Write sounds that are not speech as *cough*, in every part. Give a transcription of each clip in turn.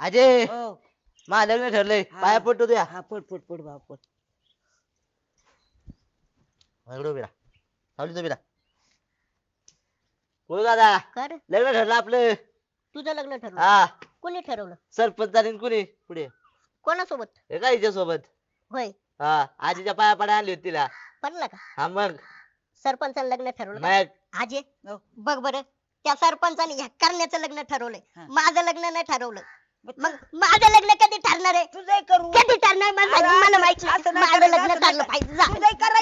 अजय हो. माझं लग्न ठरलंय. हा. पाया पडतो तुया. हा पड पड पड बा पड. इकडे उभी राहा. सावलीत उभी राहा. बोल दादा. कर लग्न ठरलं आपलं. तुझं लग्न ठरवलं हा. कोणी ठरवलं? सरपंच आणि कुणी? पुढे कोणासोबत? हे काय हिच्या सोबत होय. हा आजीच्या पाया पडा आणली होती तिला. पडलं का? हा मग. सरपंचानं लग्न ठरवलं का? मग. आजे हो. बघ बरं. त्या सरपंचाने ह्या करण्याचं लग्न ठरवलंय. हा. माझं लग्न नाही ठरवलं. मग माझं लग्न कधी ठरणार आहे? तुझंही करू. कधी ठरणार? मला माहीत असं नाही नाही माझं लग्न ठरलं पाहिजे. जा.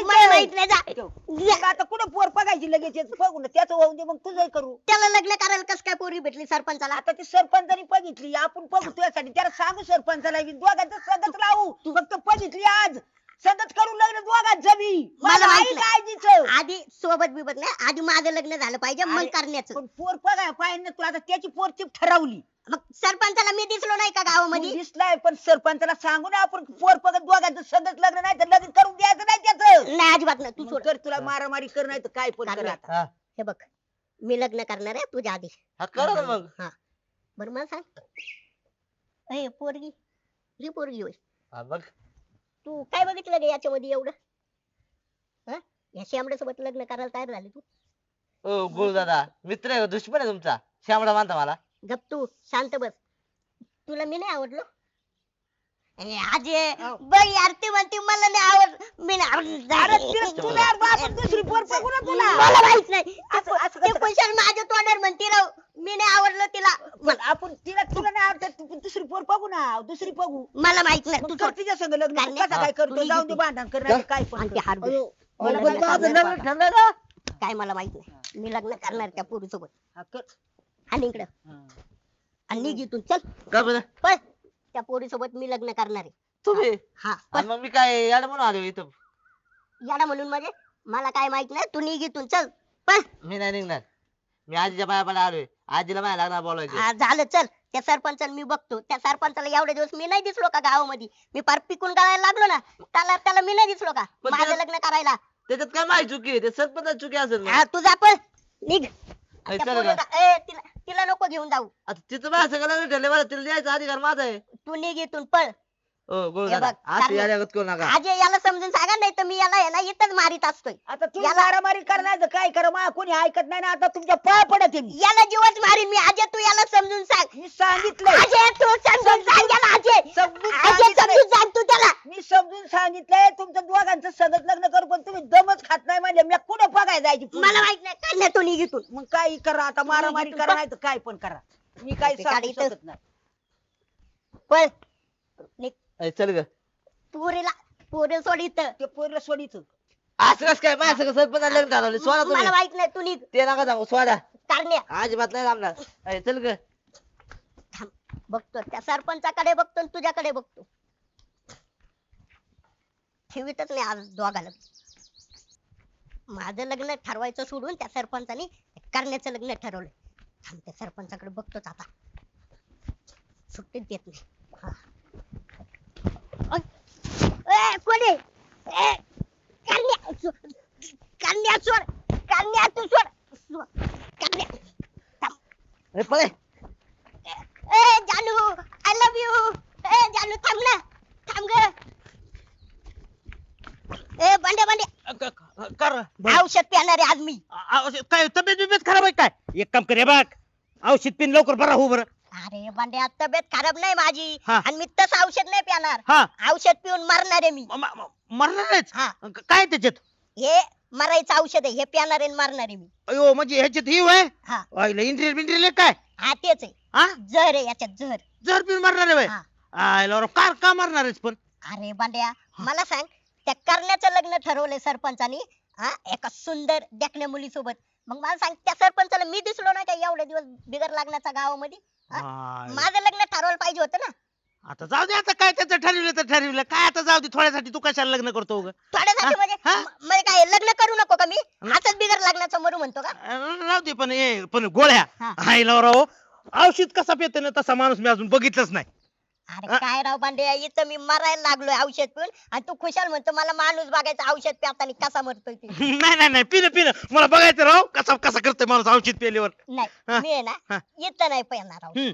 मला माहीत नाही. जा. मग आता कुठं पोर बघायची लगेच? बघू ना त्याचं होऊन दे मग तुझंही करू. त्याला लग्न करायला कस काय पोरी भेटली सरपंचाला? आता ती सरपंचानी बघितली आपण बघू तुझ्यासाठी त्याला सांगू सरपंचाला बी दोघांचं संगत लावू फक्त बघितली आज. संगत करू लग्न दोघांत जमी. मला मला माहीत आई नाही. काळजीच आधी सोबत बिबत नाही. आधी माझं लग्न झालं पाहिजे. मग अरे, करण्याचं. पण पोर बघाय पाहिजे ना तू. आता त्याची पोर ती ठरवली. मग सरपंचाला मी दिसलो नाही का तू गावामध्ये दिसलाय पण सरपंचाला सांगू ना आपण पोर बघत दोघांचं संगत लग्न नाही तर लग्न करून द्यायचं नाही त्याचं. नाही अजिबात नाही तू मग सोड. कर तुला मारामारी कर नाही तर काय पण कर. आता. हा हे बघ मी लग्न करणार आहे तुझ्या आधी. हा करा ना मग. हा. बरं मला सांग. ए पोरगी ही पोरगी होय. हा मग तू काय बघितलं गे याच्यामध्ये एवढं? हा? या श्यामड्या सोबत लग्न करायला तयार झाली तू? ओ गुरु दादा मित्र आहे का? दुश्मन आहे तुमचा. श्यामडा मानता मला. गप तू शांत बस तुला मी नाही आवडलो ए, आजे हो. बघ यार ती म्हणते मला नाही आवड मी नाही अरे. ती- तुला आपण दुसरी पोर बघू ना तुला मला माहीत नाही असं- असं ते कसं? खुशाल माझ्या तोंडावर म्हणते राव मी नाही आवडलो तिला पण आपण तिला तुला नाही आवडत तू दुसरी पोर बघू ना दुसरी बघू मला माहीत नाही मग तू कर सोड. तिच्या संग लग्न करण्या- कसा काय करतो तू जाऊन दे भांडण कर काय पण आणि कर. ते अयो, मी मला करणार माझं लग्न. ठरलं ना काय मला माहीत नाही मी लग्न करणार त्या पोरीसोबत हा, कर. आणि इकडं. हा. आणि निघ इथून. चल. का बरं? पण त्या पोरीसोबत मी लग्न करणार आहे. तुम्ही? हा आणि मग मी काय याड म्हणून आलो इथं? याडा म्हणून म्हणजे? मला काय माहीत नाही. तू निघ इथून. चल. पण मी नाही निघणार. मी आजीच्या पाया पडा आलोय. आजीला माझ्या लागणार बोलायचं. आ, झालं. चल. त्या सरपंचाला मी बघतो. त्या सरपंचाला एवढे दिवस मी नाही दिसलो का गावामध्ये? मी पार पिकून गळायला लागलो ना. त्याला त्याला मी नाही दिसलो का? पण माझं त्याला- लग्न करायला. त्याच्यात काय माहिती चुकी आहे? ते सरपंच चुकी असेल ना. हा, तू जा पण निघ. त्या. पोरीला- ए, तिला तिला नको घेऊन जाऊ. आता तिचं माझ्या सगळं ठरलं मला तिला द्यायचा अधिकार माझा आहे. तू निघ इथून पळ. ओ गुरु हे दादा बघ, असं कारण- याड्यागत करू नका. आज याला समजून सांगा नाही तर मी याला आहे ना इथंच मारीत असतोय. आता तू याला- मारामारी करणार काय कर? मा कोणी ऐकत नाही ना आता तुमच्या पाय पडत आहे मी. याला जीवच मारीन मी. आज तू याला समजून सांग. मी सांगितलंय. अजय तू समजून सांग याला अजय समजून अजय सांगितलंय. समजून सांग तू त्याला. मी समजून सांगितलंय तुमचं दोघांचं सगळं लग्न करू पण तुम्ही दमच खात नाही म्हणजे मी कुठं बघाय जायची पुढे? मला माहीत नाही. काय नाही तू निघ इथून मग काही करा आता मारामारी करा पळ. नाही तर काय पण करा. मी काही ते सांगू. शकत नाही. पळ. निघ. अय, चल ग. पोरीला पोरी सोड इथं. ते पोरला असं कसं काय? सरपंच लग्न ठरवलं सोडा तुम्ही. माहीत नाही तू निघ ते नका सांगू सोडा. कारण्या अजिबात नाही थांबणार अय, चल ग. बघतो. त्या सरपंचाकडे बघतो आणि तुझ्याकडे बघतो. ठेवीतच नाही आज दोघाला माझं लग्न ठरवायचं सोडून त्या सरपंचानी करण्याचं लग्न ठरवलं थांब त्या सरपंचाकडे बघतोच आता. सुट्टीच देत नाही. हा. कोण? सोड तू सोड. करण्या थांब. अय, पळे. ए जानू आय लव्ह यू ए जानू थांब ना थांब ग. ए बंडे बंडे कर. औषध पिणार आहे आज मी. औषध काय तब्येत बिब्येत खराब आहे काय? एक काम कर हे बघ. औषध पिन लवकर बरा हो बरं. अरे बंड्या तब्येत खराब नाही माझी. हा. आणि मी तसं औषध नाही पिणार. हा. औषध पिऊन मरणार आहे मी. म- म- मरणारच? हा. क- काय त्याच्यात? हे मरायचं औषध आहे. हे पिणार आहे आणि मरणार आहे मी. अयो म्हणजे ह्याच्यात ही. वय हा इंद्रियल बिंद्रियल काय? हा तेच आहे. हा? जहर आहे याच्यात जहर जर पिऊन मरणार आहे हा. कार का मरणारच पण? अरे बांड्या मला सांग त्या करण्याचं लग्न ठरवलंय सरपंचानी हा एका सुंदर देखण्या मुलीसोबत. मग मला सांग त्या सरपंचाला मी दिसलो नाही का एवढे दिवस बिगर लागण्याचा गावामध्ये हा? माझं लग्न ठरवायला पाहिजे होतं ना आता जाऊ दे आता काय त्याचं ठरविलं तर ठरविलं काय आता जाऊ दे थोड्यासाठी तू कशाला लग्न करतो उगा? थोड्यासाठी हा? म्हणजे हा? म- म्हणजे काय लग्न करू नको का मी असंच बिगर लागण्याचं मरू म्हणतो का अं, राहू दे पण हे पण गोळ्या हा. आईला राव औषध कसा पिते ना तसा माणूस मी अजून बघितलंच नाही अरे? काय राव बांडे इथं मी मरायला लागलोय औषध पिऊन आणि तू खुशाल म्हणतो मला माणूस बघायचं औषध पिताना कसा मरतोय ते *laughs* नाही नाही नाही पिणं पिणं मला बघायचं राव कसा कसा करतोय माणूस औषध पेल्यावर हा. नाही मी आहे ना. इथं नाही पेणार राव हम्म.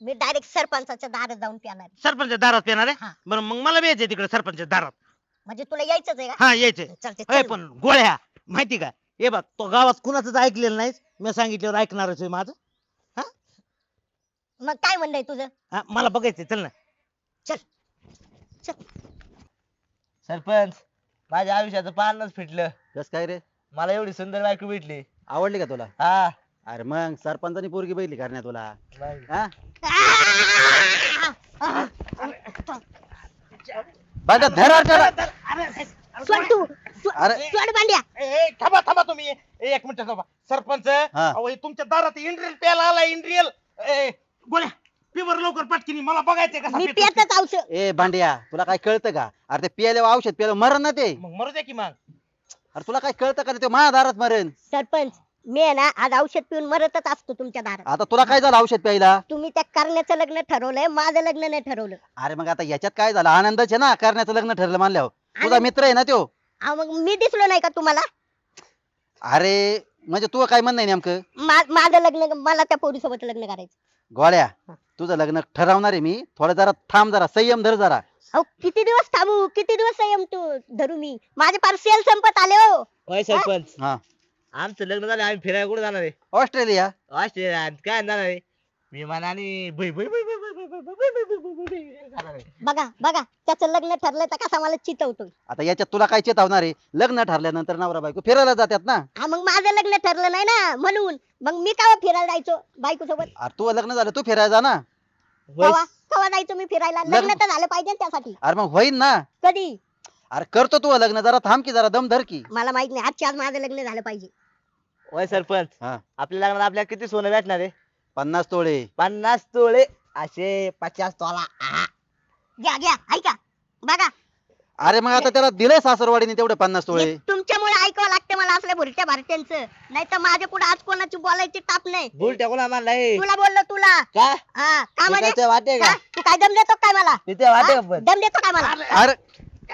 मी डायरेक्ट सरपंचाच्या दारात जाऊन पिणार. सरपंच दारात पेणार हा. आहे बरं मग मला यायचंय तिकडे सरपंच दारात म्हणजे तुला यायचंच आहे का हा यायचंय चालते अय पण गोळ्या माहिती का हे बघ तो गावात कुणाच ऐकलेलं नाहीस मी सांगितल्यावर ऐकणारच आहे माझं मग काय म्हणणं आहे तुझं? हा, मला बघायचंय चल ना. सरपंच माझ्या आयुष्याचं पानच फिटलं. कस काय रे? मला एवढी सुंदर बायको भेटली. आवडली का तुला? हा. अरे मग सरपंचानी पोरगी बैली करण्या तुला? मग. हा? आ! बघा धर अरे त्याला. सोड तू. सो- अरे. सोड भांड्या. ए, ए, थांबा थांबा तुम्ही. ए, एक मिनिट थांबा. सरपंच हा. अहो, हे तुमच्या दारात इंड्रियल प्यायला आला इंड्रियल गोळ्या पिवर लवकर पटकिनी मला बघायचंय कसा मी ते. पेतच औषध. ए भांड्या तुला काय कळतं का? अरे ते पियाले औषध पियालं मरण ना ते. मग मरू द्या की मग. अरे तुला काय कळतं का रे ते? माझ्या दारात मरण. सरपंच मी आहे ना आज औषध पिऊन मरतच असतो तुमच्या दारात. आता तुला काय झालं औषध प्यायला? तुम्ही त्या करण्याचं लग्न ठरवलंय माझं लग्न नाही ठरवलं. अरे मग आता याच्यात काय झालं? आनंदच आहे ना करण्याचं लग्न ठरलं मानल्यावर. तुझा मित्र आहे ना तो अहो, मग मी दिसलो नाही का तुम्हाला? अरे म्हणजे तू काय म्हणणं आहे नेमकं? मा- माझं लग्न मला त्या पोरीसोबत लग्न करायचं. गोळ्या तुझं लग्न ठरवणार आहे मी. थोडं जरा थांब जरा संयम धर जरा. अहो किती दिवस थांबू? किती दिवस संयम तू धरू मी? माझे पार सेल संपत आले हो. होय सरपंच. हा. आमचं लग्न झालं आम्ही फिरायला कुठे जाणार आहे? ऑस्ट्रेलिया. ऑस्ट्रेलिया काय जाणार आहे? विमानाने भुई भुई भुई भुई बघा बघा त्याचं लग्न ठरलंय तर कसा मला चितवतो आता याच्यात तुला काय चितवणार आहे? लग्न ठरल्यानंतर नवरा बायको फिरायला जातात ना? हा मग माझं लग्न ठरलं नाही ना म्हणून. मग मी कावा फिरायला जायचो बायको सोबत तू लग्न झालं तू फिरायला जा ना. कवा? जायचो मी फिरायला? लग्न तर झालं पाहिजे त्यासाठी. अरे मग होईन ना. कधी? अरे करतो तू लग्न जरा थांब की जरा दम धर की. मला माहीत नाही आजच्या आज माझं लग्न झालं पाहिजे. सरपंच. आपल्या लग्नाला आपल्याला किती सोनं भेटणार आहे? पन्नास तोळे. पन्नास तोळे. असे पचास तोला. आ. घ्या घ्या ऐका. बघा. अरे मग आता त्याला दिलंय सासरवाडीने तेवढे पन्नास तोळे. तुमच्यामुळे ऐकावं लागतं मला असल्या भुरट्या भारतीयांचं. नाही तर माझ्या पुढे आज कोणाची बोलायची ताप नाही. भूल टाकून मानलाय तुला बोललो तुला. का? हा का म्हणे? तिथे वाटे का? तू काय दम देतो काय मला? तिथे वाटे हा? दम देतो काय मला? अरे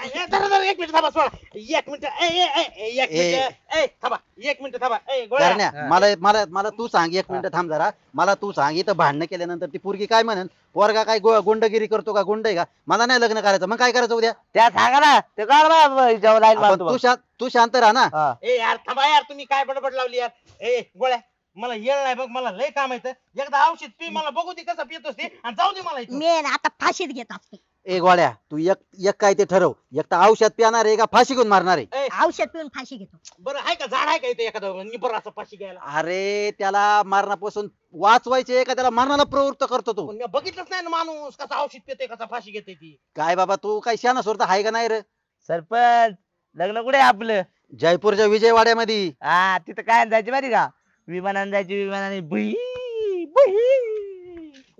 ए, धरा, धरा, एक मिनिट थांबा सोडा. एक मिनिट ए, ए, ए, ए, एक मिनिट ए, थांबा एक मिनिट थांबा. ए, गोळ्या. करण्या हा. मला मला मला तू सांग एक मिनिट थांब जरा. मला तू सांग इथं भांडणं केल्यानंतर ती पोरगी काय म्हणन? पोरगा काय गो- गुंडगिरी करतो का? गुंड आहे का? मला नाही लग्न करायचं. मग काय करायचं उद्या? त्या सांगा ना. ते काढ बा जेव्हा लाईन आपण मारतो तू शांत तू शांत राहा ना. हा. ए यार थांबा यार तुम्ही काय बडबड लावली यार? ए गोळ्या मला येळ नाही बघ मला लय काम येतं एकदा औषध पी मला बघू दे कसं पितोस ते आणि जाऊ दे मला इथून. मी आहे ना आता फाशीत घेत असते. ए गोळ्या तू एक एक काय ते ठरव. एक तर औषध पिणार आहे का फाशी घेऊन मारणार आहे? ए, औषध पिऊन फाशी घेतो. बरं आहे का? झाड आहे का इथे एखादं निबर असं पाशी घ्यायला? अरे त्याला मारण्यापासून वाचवायचे का? त्याला मरणाला प्रवृत्त करतो तू. पण मी बघितलंच नाही ना माणूस कसा औषध पिते कसा फाशी घेते ती. काय बाबा तू काय शाना सोडता आहे का नाही रे? सरपंच लग्न कुठे आहे आपलं? जयपूरच्या विजयवाड्यामध्ये. हा तिथं काय जायची माहिती का? विमानाने जायची विमानाने भुई भुई.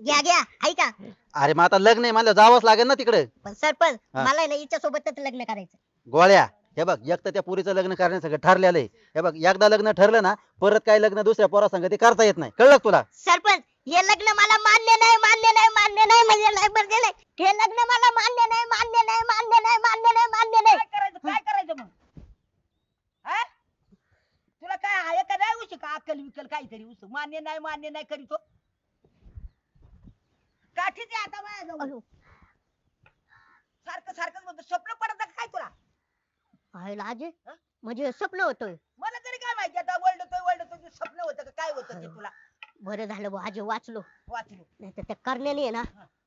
घ्या घ्या ऐका. अरे मग आता लग्न आहे मला जावंच लागेल ना तिकडे. पण सरपंच हा. मला ना हिच्या सोबतच लग्न करायचं. गोळ्या हे बघ एक तर त्या पुरीचं लग्न करण्यासाठी ठरलेलं आहे. हे बघ एकदा लग्न ठरलं ना परत काय लग्न दुसऱ्या पोरासंग ते करता येत नाही. कळलं का तुला? सरपंच हे लग्न मला मान्य नाही मान्य नाही मान्य नाही म्हणजे नाही म्हणजे हे लग्न मला मान्य नाही मान्य नाही मान्य नाही मान्य नाही मान्य नाही. काय करायचं काय करायचं मग? हा? तुला काय आहे का नाही उशी का अक्कल विकल काहीतरी उस मान्य नाही मान्य नाही करीतो काठीच आहे आता माझ्या जवळ अयो, सारखं सारखं म्हणतो स्वप्न पडत का काय तुला? पाहिलं आजे म्हणजे स्वप्न होतोय. मला तरी काय माहिती आता वळलतोय ते स्वप्न होतं का काय होतं ते तुला? बरं झालं बुवा, आजे वाचलो. वाचलो. नाही तर त्या करण्याने ना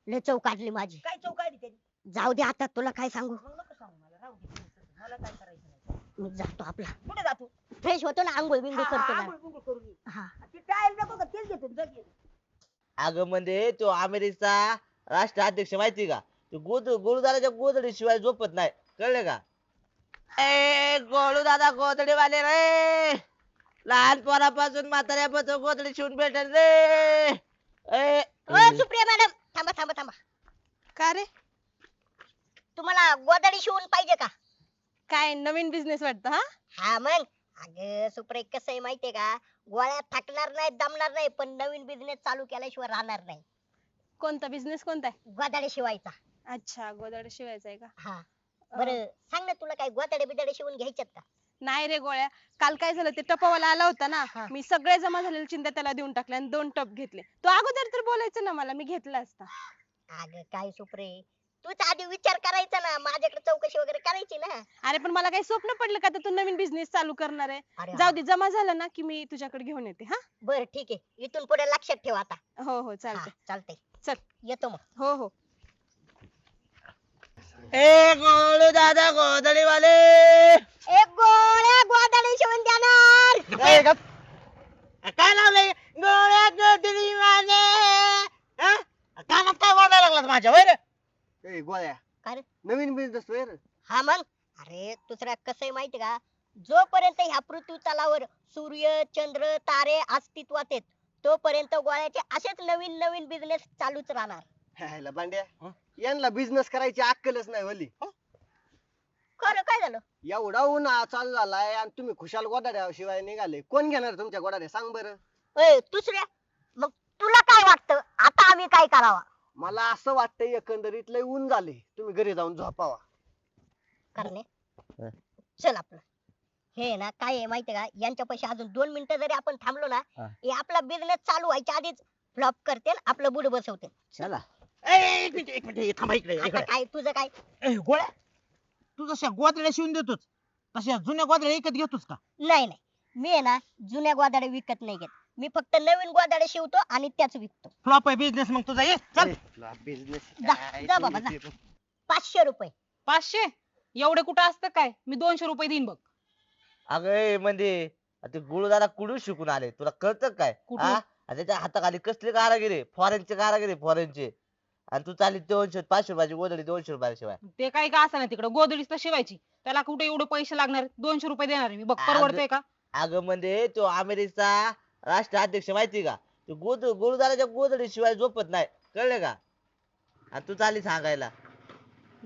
लय चव काढली माझी. काय चौकाडी त्यांनी? जाऊ दे आता तुला काय सांगू? मग नको सांगू मला राहू दे तसं. मला काय करायचं नाही. मी जातो आपला. कुठे जातो? फ्रेश होतो ना आंघोळ बिंघोळ हा, करतो हा, ना. आंघोळ बिंघोळ करून ये. हा. ती टाईल नको का तेच घेतो जग. अगं म्हणजे तो अमेरिकेचा राष्ट्राध्यक्ष माहिती का? तो गोद गुरुदाराच्या गोदडी शिवाय झोपत नाही. कळले का? ए गोळू दादा गोदडी वाले रे लहानपणापासून म्हाताऱ्यापासून गोदडी शिवून भेटेल रे! ए ओ सुप्रिया मॅडम थांबा थांबा थांबा. का रे? तुम्हाला गोदडी शिवून पाहिजे का? काय नवीन बिझनेस वाटतं हा? हा मग. अगं सुप्रे कसं आहे माहितीये का? गोळ्या थकणार नाही दमणार नाही पण नवीन बिझनेस चालू केल्याशिवाय राहणार नाही. कोणता बिझनेस कोणता आहे? गोदडे शिवायचा. अच्छा गोदड शिवायचा आहे का? हा. बरं सांग ना तुला काय गोदडे बिदडे शिवून घ्यायच्यात का? नाही रे गोळ्या काल काय झालं ते टपावाला आला होता ना हा. मी सगळे जमा झालेले चिंध्या त्याला देऊन टाकले आणि दोन टप घेतले. तो अगोदर तर बोलायचं ना मला मी घेतला असता. अगं काय सुप्रे तूच आधी विचार करायचा ना. माझ्याकडे चौकशी वगैरे करायची ना. अरे पण मला काही स्वप्न पडलं का? तर तू नवीन बिझनेस चालू करणार आहे. जाऊ दे जमा झालं ना की मी तुझ्याकडे घेऊन येते हा? बर ठीक आहे. इथून पुढे लक्षात ठेव आता. हो हो हा, चालते चालतंय. चल. येतो मग. हो हो. ए गोळू दादा गोधडी वाले एक गोळ्या गोदाडे शिवून देणार! ए, गप. काय लावलंय? गोळ्या गोधडी वाले हा? कानात काय वाजायला लागला माझ्या? रे? ए, गोळ्या. काय रे? नवीन बिझनेस वर हा मग? अरे दुसरा कसं आहे माहिती का? जोपर्यंत ह्या पृथ्वी तलावर सूर्य चंद्र तारे अस्तित्वात आहेत तोपर्यंत गोळ्याचे असेच नवीन नवीन बिझनेस चालूच राहणार. ह्याला बांड्या यांना बिझनेस करायची अक्कलच नाही वली. खरं काय झालं? एवढा उन्हा चालू झालाय आणि तुम्ही खुशाल गोदाड्या शिवाय निघाले. कोण घेणार तुमच्या गोदाड्या सांग बरं. ए दुसऱ्या मग तुला काय वाटतं? आता आम्ही काय करावा? मला असं वाटतंय एकंदरीत लय ऊन झाले तुम्ही घरी जाऊन झोपावा. करणे हं. चल आपलं. हे ना काय आहे माहितीये का? यांच्या पैसे अजून दोन मिनिटं जरी आपण थांबलो ना हा. हे आपला बिझनेस चालू व्हायच्या आधीच फ्लॉप करते आपलं बुड बसवते. चला. ए, एक मिनिट एक मिनिट थांबा इकडे आता इकडे. काय तुझं काय? ए, गोळ्या तू जशा गोदड्या शिवून देतोच तशा जुन्या गोदड्या विकत घेतोस का? नाही नाही. मी आहे ना जुन्या गोदाडे विकत नाही घेत. मी फक्त नवीन गोदाडे शिवतो आणि त्याच विकतो. फ्लॉप आहे बिझनेस मग तुझा ये चल. बिझनेस जा जा बाबा जा. पाचशे रुपये. पाचशे? एवढे कुठं असतं काय? मी दोनशे रुपये देईन बघ. अगं म्हणजे ते गुळू दादा कुठून शिकून आले? तुला कळतं काय? कुठून? हा? आणि त्याच्या हाताखाली कसले कारागिरी फॉरेनचे कारागिरी फॉरेनचे आणि तू चालली दोनशे पाचशे रुपयाची गोदडी दोनशे रुपयाशिवाय ते काही का असं तिकडे? गोदडीच तर शिवायची. त्याला कुठे एवढे पैसे लागणार? दोनशे रुपये देणार आहे मी. बघ परवडतंय का? अगं म्हणजे तो अमेरिकेचा राष्ट्राध्यक्ष माहिती का? तो गोद गुरुदाराच्या गोदडी शिवाय झोपत नाही. कळले का? आणि तू चालली सांगायला.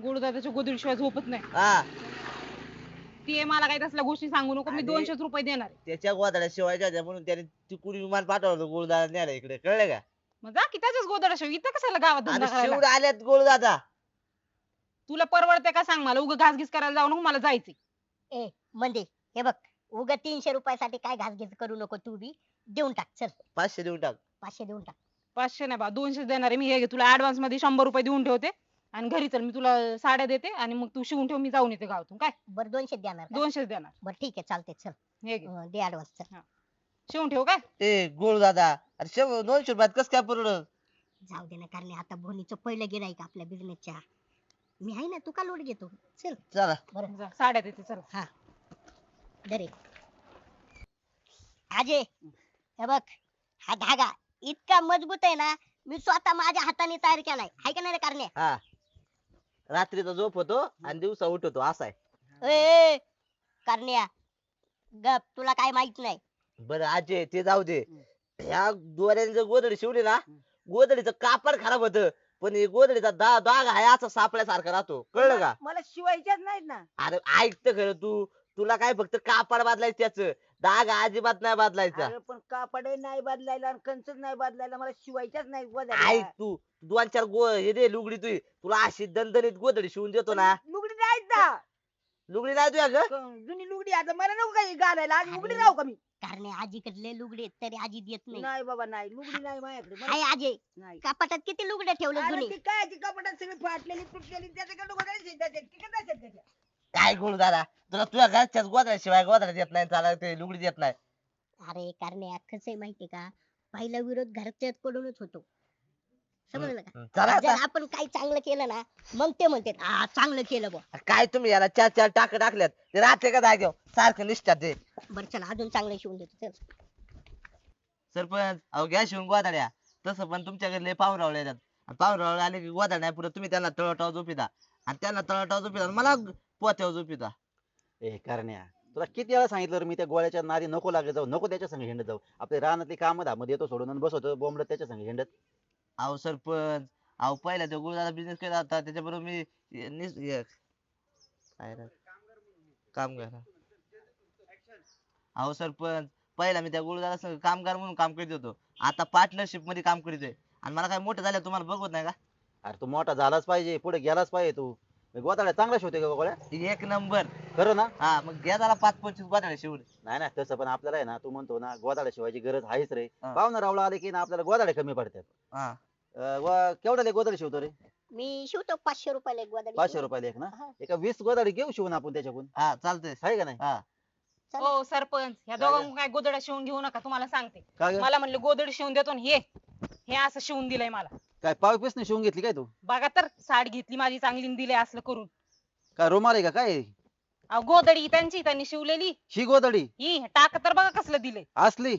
गुरुदादाच्या गोदडी शिवाय झोपत नाही. हा. ते मला काही तसल्या गोष्टी सांगू नको मी आणि- दोनशेच रुपये देणार आहे. त्याच्या गोदड्या होत्या म्हणून त्याने तिकुडी विमान पाठवलं गुरुदारा न्यायला इकडे. कळले का? मग जा की त्याच्याच गोदड्या शिव इथं कशाला गावात आणि धंदा करायला शिवड आल्यात गुरुदादा. तुला परवडते का सांग मला? उगा घासघीस करायला जाऊ नको मला जायचंय. ए म्हणजे हे बघ. उगा तीनशे रुपयासाठी काय घासघीस करू नको तू बी? देऊन टाक चल. पाचशे देऊन टाक. पाचशे देऊन टाक. पाचशे नाही बा दोनशेच देणार आहे मी. हे घे तुला ऍडव्हान्समध्ये शंभर रुपये देऊन ठेवते. आणि घरी चल मी तुला साड्या देते आणि मग तू शिवून ठेव मी जाऊन येते गावातून. काय? बरं दोनशे देणार का? दोनशेच देणार. बरं ठीक आहे चालते चल. हे घे. अं, दे ऍडव्हान्स चल. शिवून ठेव काय? ए गुरुदादा अरे शंभर दोनशे रुपयात कस काय परवडत जाऊ दे ना कारण आता भोनीचं पहिलं गिराईक आपल्या बिझनेसच्या मी आहे ना तू का लोड घेतो? चल. चला. बरं. जा, साड्या देते चल. हा. दरे अजय हे बघ हा धागा इतका मजबूत आहे ना मी स्वतः माझ्या हाताने तयार केलाय. हाय का नाही रे कारणे हा. रात्रीचा झोप होतो आणि दिवसा उठवतो असा आहे. ए कारण्या गप तुला काय माहीत नाही. बरं आजे ते जाऊ दे. ह्या दोऱ्याने जर गोदडी शिवली ना गोदडीचं कापड खराब होत पण हे गोदडीचा दा दाग आहे असा सापड्यासारखा राहतो. कळलं का? मला शिवायच्याच नाहीत ना. अरे ऐकत खरं तू. तुला काय फक्त कापड बदलायचं त्याच. दाग अजिबात नाही बदलायचा. अरे पण कापड नाही बदलायला आणि कंचच नाही बदलायला मला शिवायच्याच नाही गोधड्या. ऐक तू दोन चार गो हे दे लुगडी तुझी. तुला अशी दणदणीत गोदडी शिवून देतो ना. लुगडी नाहीत ना. लुगडी नाही तुझ्या ग? क- जुनी लुगडी आता मला नको काही घालायला. आज लुगडी अरे. राहू का मी? कारणे आजीकडले लुगडे आहेत, तरी आजी देत नाही. नाही बाबा नाही. लुगडी नाही माझ्याकडे. मला- हाय अजय नाही. कपाटात किती लुगडे ठेवले अरे जुनी? ती काय ती कपड्यात सगळी फाटलेली तुटलेली त्याच्याकडे असेल त्याच्या? काय गोड दादा? तुला तुझ्या घरच्याच गोदड्या शिवाय गोदड्या देत नाही त्याला ते लुगडी देत नाही. अरे कारणे कसं आहे माहितीये का? पहिला विरोध घरच्याच कडूनच होतो. समजलं का? चला जर आता आपण काही चांगलं केलं ना मग ते म्हणते हा चांगलं केलं बुवा. काय तुम्ही याला चार चार टाक टाकल्यात? ते राहते का जागेव सारखं निष्ठा ते बरं चला अजून चांगलं शिवून देतो चल. सरपंच अहो घ्या शिवून गोदाड्या. तसं पण तुमच्याकडे लय पाहुरावळे येतात. आणि पाहुरावळे आले की गोदाड्या नाही पुढे तुम्ही त्यांना तळटाव झोपिता आणि त्यांना तळटाव झोपिता आणि मला पोत्यावर झोपिता ए करण्या तुला किती वेळा सांगितलं रे मी त्या गोळ्याच्या नादी नको लागत जाऊ नको त्याच्या संग हिंडत जाऊ. आपले रानातली कामं धामत येतो सोडून आणि बसवतो बोंबलत त्याच्या संग हिंडत. अहो सरपंच अहो पहिला तो गुरुदादा बिझनेस केला होता त्याच्याबरोबर मी हे निस- हे- काय रे? काम करा. अहो सरपंच पहिला मी त्या गुरुदादा संग कामगार म्हणून काम करीत होतो. आता पार्टनरशिपमध्ये काम करीतोय आणि मला काय मोठं झालं तुम्हाला बघवत नाही का? अरे तू मोठा झालाच पाहिजे पुढे गेलाच पाहिजे तू. गोदाड्या चांगला शिवते का गोळ्या एक नंबर. खरं ना? हा मग घ्या त्याला पाच पंचवीस गोदाड्या शिवून. नाही ना तसं पण आपल्याला आहे ना तू म्हणतो ना गोदाड्या शिवायची गरज आहेच रे. हा. पाहुणा रावला आले की ना आपल्याला गोदाड्या कमी पडतात. हा. अं, व- केवढ्याला गोदाडी शिवतो रे? मी शिवतो पाचशे रुपयाला एक गोदाडी पाचशे रुपयाला एक ना? हा. एका वीस गोदाडी घेऊ शिवून आपण त्याच्याकडून? हा चालतंय. आहे का नाही? हा. चला. हो सरपंच ह्या काय दोघांना काय गोदड्या शिवून घेऊ नका तुम्हाला सांगते. ग? मला म्हणले गोदडी शिवून देतो आणि हे हे असं शिवून दिलंय मला. काय पाव पीस शिवून घेतली काय तू? बघा तर साडी घेतली माझी चांगली आणि दिले असलं करून. काय रुमाल आहे का काय? अहो गोदडी त्यांची त्यांनी शिवलेली. ही गोदाडी ही टाक तर बघा कसलं दिलंय. असली?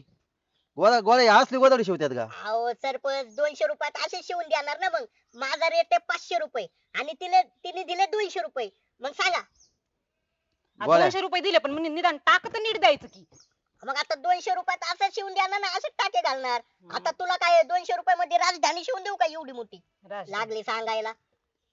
गोळ्या असली गोदाडी शिवतात का? अहो सरपंच दोनशे रुपयात असे शिवून देणार ना मग. माझा रेट आहे पाचशे रुपये. आणि तिने तिने दिले दोनशे रुपये. मग सांगा. आ, गोळ्या. दोनशे रुपये दिले पण म्हणजे निदान टाक तर नीट द्यायचं की. मग आता दोनशे रुपयात असं शिवून देणार ना असं टाके घालणार. आता तुला काय दोनशे रुपये मध्ये राजधानी शिवून देऊ का एवढी मोठी? लागली सांगायला.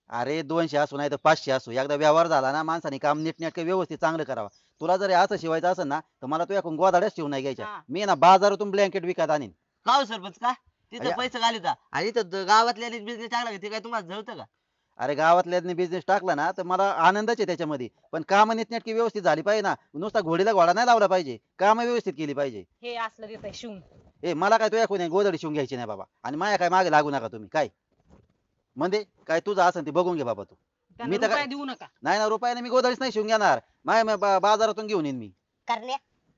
अरे दोनशे असू नाही तर पाचशे असू. एकदा व्यवहार झाला ना माणसाने काम नीटनेटकं व्यवस्थित चांगलं करावं. तुला जर हे असं शिवायचं असेल ना तर मला तुझ्याकडून गोदाड्याच शिवून नाही घ्यायच्या. हा. मी ना बाजारातून ब्लँकेट विकत आणीन. का हो सरपंच का? तिथं अय्या. पैसे घालीता आणि इथं गावातल्या बिझनेस चांगला आहे, ते काय? तुम्हाला जळतं का? अरे गावातल्यानी बिझनेस टाकला ना तर मला आनंदच आहे त्याच्यामध्ये. पण काम नीटनेटकी व्यवस्थित झाली पाहिजे ना. नुसता घोडीला घोडा नाही लावला पाहिजे. काम व्यवस्थित केली पाहिजे. हे असलं देत आहे शिवून. ए मला काय तुझ्या कोणी गोदडी शिवून घ्यायची नाही बाबा. आणि माया काय मागे लागू नका तुम्ही. काय? म्हणजे काय तुझं असेल ते बघून घे बाबा तू. त्यांना मी तर काय- रुपया देऊ नका. नाही ना रुपयाने मी गोदडीच नाही शिवून घेणार. माया मी बा- बाजारातून घेऊन येईन मी. करण्या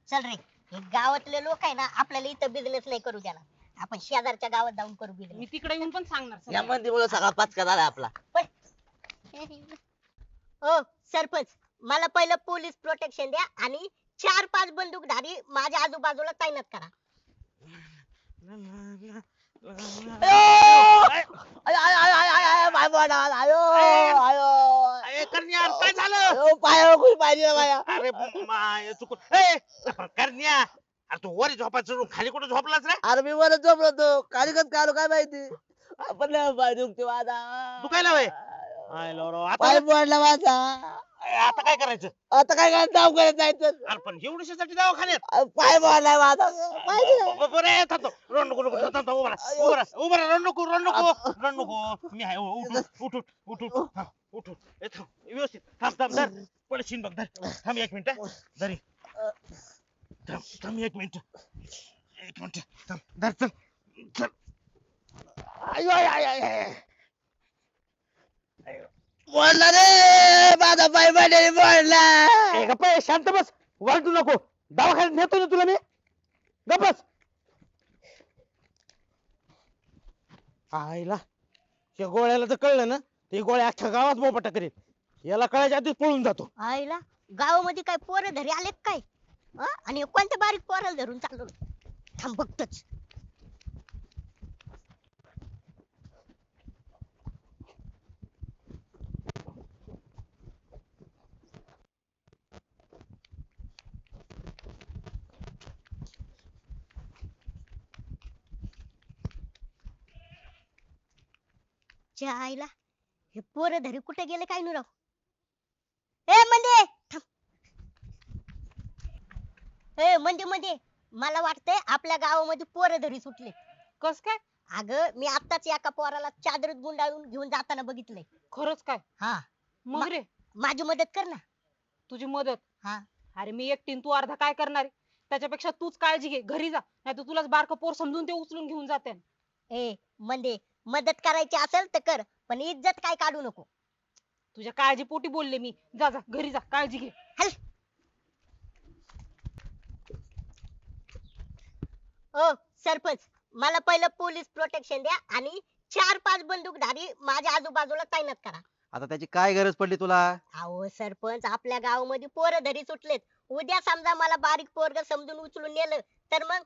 चल रे. हे गावातले लोक आहे ना आपल्याला इथं बिझनेस नाही करू देणार. आपण शेजारच्या गावात जाऊन करू मी तिकडे येऊन पण सांगणार या सगळं. मंदीमुळे सगळा पाचका झाला आपला *laughs* हो सरपंच मला पहिलं पोलीस प्रोटेक्शन द्या आणि चार पाच बंदूकधारी माझ्या आजूबाजूला तैनात करा आय, आय, आय, आय, आय, आय, माय बोट आला, आयो, आयो. अरे करण्या काय झालं आयो, पायावर कुणी पाहिजे बाया. अरे माय चुकून ए करण्या अरे तू वर झोपायचं खाली कुठे झोपलाच रे? अरे मी वरच झोपलो होतो. कसं काय आलो काय माहिती? आपण लय पाय दुखते माझा. दुखायला आता पाय पडला माझा. आता काय करायचं? आता काय काय जाऊ करत जायचं अरे पण एवढ्यासाठी दवाखान्यात. अरे, पाय पडलाय माझा. पाहिजे ना. ब- बरं आहे, थांब, थांब. रड नको, नको, थांब, थांब, उभा राहा, उभा राहा, उभा राहा, रड नको, रड नको, रड नको. मी आहे, उठ, उठ, उठ, उठ, उठ, हा, उठ, उठ. ए, थांब, व्यवस्थित. थांब थांब धर. पडशील बघ धर. थांब एक मिनिट धरी. थांब थांब एक मिनिट. एक मिनिट. थांब धर चल चल आयो, आय, आय, आय, आय. पडला रे माझा पाय पडले पडला ए, गप्प शांत बस. वाटू नको. दवाखान्यात नेतो ना तुला मी. गप्प बस. आईला या गोळ्याला तर कळलं ना ते गोळ्या अख्ख्या गावात मोपटा करेल याला कळायच्या आधीच पळून जातो. आईला गावामध्ये काय पोरं धरी आले काय? हा? आणि कोणत्या बारीक पोराला धरून चाललो? थांब बघतोच. च्या आईला हे पोरं धरी कुठे गेले काय नुराव राव ए म्हणजे थांब ए म्हणजे म्हणजे मला वाटतंय आपल्या गावामध्ये पोरं धरी सुटले. कस काय? अगं मी आत्ताच एका पोराला चादरीत गुंडाळून घेऊन जाताना बघितलंय. खरंच काय? हा. मग रे? माझी मदत कर ना. तुझी मदत? हा. अरे मी एकटीन तू अर्धा काय करणार आहे? त्याच्यापेक्षा तूच काळजी घे घरी जा. नाही तर तुलाच बारकं पोर समजून ते उचलून घेऊन जाते. ए म्हणजे मदत करायची असेल तर कर पण इज्जत काय काढू नको. तुझ्या काळजी पोटी बोलले मी. जा जा घरी जा काळजी घे. ओ सरपंच. मला पहिलं पोलीस प्रोटेक्शन द्या आणि चार पाच बंदूकधारी माझ्या आजूबाजूला तैनात करा. आता त्याची काय गरज पडली तुला? अहो सरपंच आपल्या गावामध्ये पोरं धरी सुटलेत. उद्या समजा मला बारीक पोरग समजून उचलून नेलं तर मग?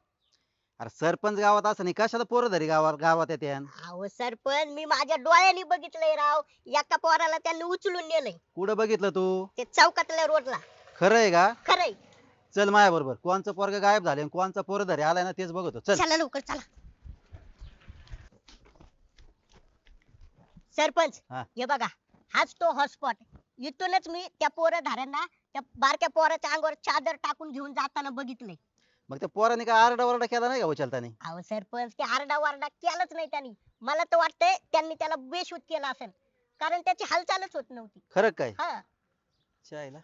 अरे सरपंच गावात असं नाही. कशाला पोरं धरी गावात गावात येते अहो सरपंच मी माझ्या डोळ्यांनी बघितलंय राव. एका पोराला त्यांनी उचलून नेलंय. कुठं बघितलं तू? ते चौकातल्या रोडला. खरं आहे का? खरंय. चल माया बरोबर. कोणचं पोरग गायब झाले आणि कोणचा पोरं धरी आलाय ना तेच बघतो. चल. चला लवकर चला. सरपंच हा. हे बघा हाच तो हॉटस्पॉट इथूनच मी त्या पोरधाऱ्यांना त्या बारक्या पोराच्या अंगावर चादर टाकून घेऊन जाताना बघितलंय. मग त्या पोराने काय आरडा वरडा केला नाही का उचलताना? अहो सरपंच ते आरडा वारडा केलाच नाही त्यांनी. मला तर वाटतंय त्यांनी त्याला बेशूत केला असेल. कारण त्याची हालचालच होत नव्हती. खरं काय? हा. चायला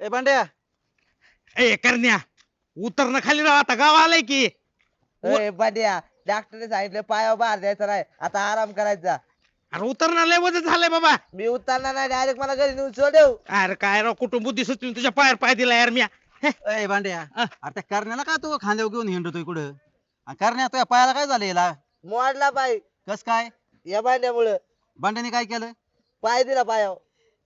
ए भांड्या. ए करण्या उतरणं खाली राव आता गाव आलंय की. ए बंड्या डॉक्टरने सांगितलं पायावर बाहेर द्यायचा नाही आता आराम करायचा अरे उतरणं लय वजन झालंय बाबा. मी उतरणार नाही डायरेक्ट मला घरी नेऊन सोडव अरे काय राव कुठून बुद्धी सुचली तुझ्या पायावर पाय दिला यार मी. ए भांड्या अ. अरे त्या करण्याला का तू खांद्यावर घेऊन हिंडतोय कुठं? आणि करण्या तुझ्या पायाला काय झालं याला? मोडला पाय कस काय? या भांड्यामुळं. भांड्याने काय केलं? पाय दिला पायावर.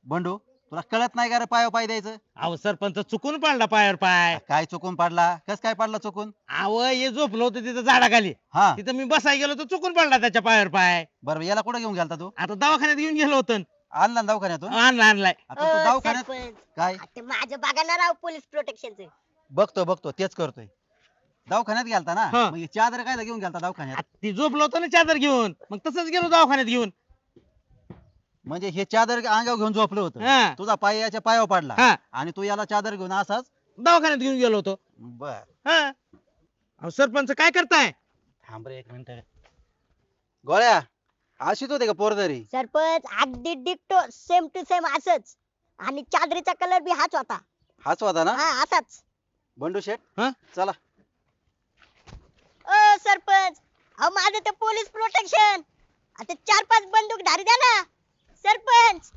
बंडू तुला कळत नाही का रे पायावर पाय द्यायचं? अहो सरपंच चुकून पडला पायावर पाय. काय चुकून पडला? कस काय पडला चुकून? अहो हे झोपलो होतं तिथं झाडाखाली. हा. तिथं मी बसाय गेलो तर चुकून पडला त्याच्या पायावर पाय. बरं याला कुठं घेऊन गेलता तू? आता दवाखान्यात घेऊन गेलो होतो. आणला ना दवाखान्यातून? आणला आणलाय. आता तू अ, दवाखान्यात सरपंच. काय? ते माझं बघा ना राव पोलीस प्रोटेक्शनचं. बघतो बघतो तेच करतोय. दवाखान्यात गेलता ना? हा. मग चादर काय घेऊन गेलता दवाखान्यात? ती झोपलो होतो ना चादर घेऊन. मग तसंच गेलो दवाखान्यात घेऊन. म्हणजे हे चादर अंगावर घेऊन झोपलं होतं. हा. तुझा पाय याच्या पायावर पडला. हा. आणि तू याला चादर घेऊन असाच? दवाखान्यात घेऊन गेलो होतो. बर. हा. अहो सरपंच काय करताय? थांब रे एक मिनिट. गोळ्या अशीच होते का पोरदरी सरपंच अगदी डिक्टो सेम टू सेम असंच. आणि चादरीचा कलर बी हाच होता. हाच होता ना? हा असाच. बंडू शेठ हा? चला. ओ सरपंच अहो माझं ते पोलीस प्रोटेक्शन आता चार पाच बंदूक धारी द्या ना. सरपंच